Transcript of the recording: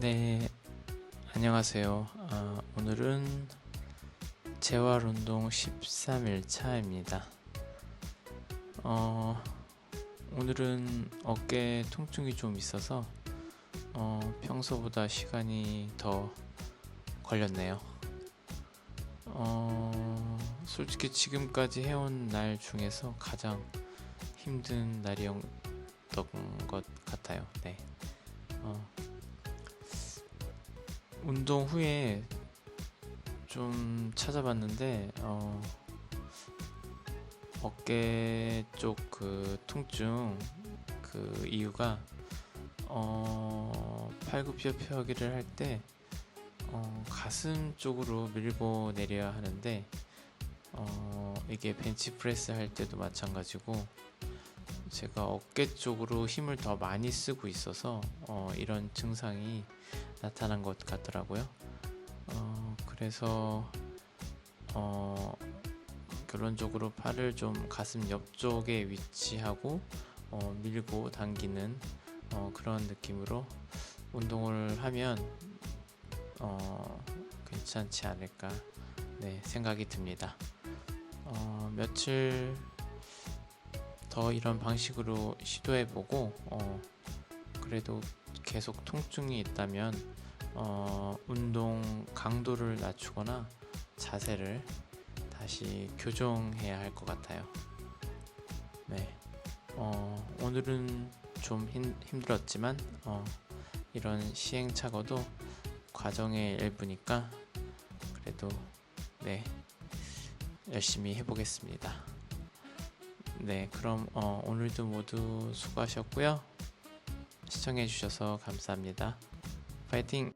네, 안녕하세요. 아, 오늘은 재활 운동 13일 차입니다. 어, 오늘은 어깨 통증이 좀 있어서 어, 평소보다 시간이 더 걸렸네요. 어, 솔직히 지금까지 해온 날 중에서 가장 힘든 날이었던 것 같아요. 네. 어, 운동 후에 좀 찾아봤는데 어, 어깨 쪽 그 통증 그 이유가 어, 팔굽혀펴기를 할 때 어, 가슴 쪽으로 밀고 내려야 하는데 어, 이게 벤치프레스 할 때도 마찬가지고 제가 어깨 쪽으로 힘을 더 많이 쓰고 있어서 어, 이런 증상이 나타난 것 같더라고요. 어, 그래서 어, 결론적으로 팔을 좀 가슴 옆쪽에 위치하고 어, 밀고 당기는 어, 그런 느낌으로 운동을 하면 어, 괜찮지 않을까 네, 생각이 듭니다. 어, 며칠 더 이런 방식으로 시도해보고 어, 그래도 계속 통증이 있다면 어, 운동 강도를 낮추거나 자세를 다시 교정해야 할 것 같아요. 네, 어, 오늘은 좀 힘, 힘들었지만 어, 이런 시행착오도 과정의 일부니까 그래도 네 열심히 해보겠습니다. 네, 그럼 어, 오늘도 모두 수고하셨고요. 시청해주셔서 감사합니다. 파이팅!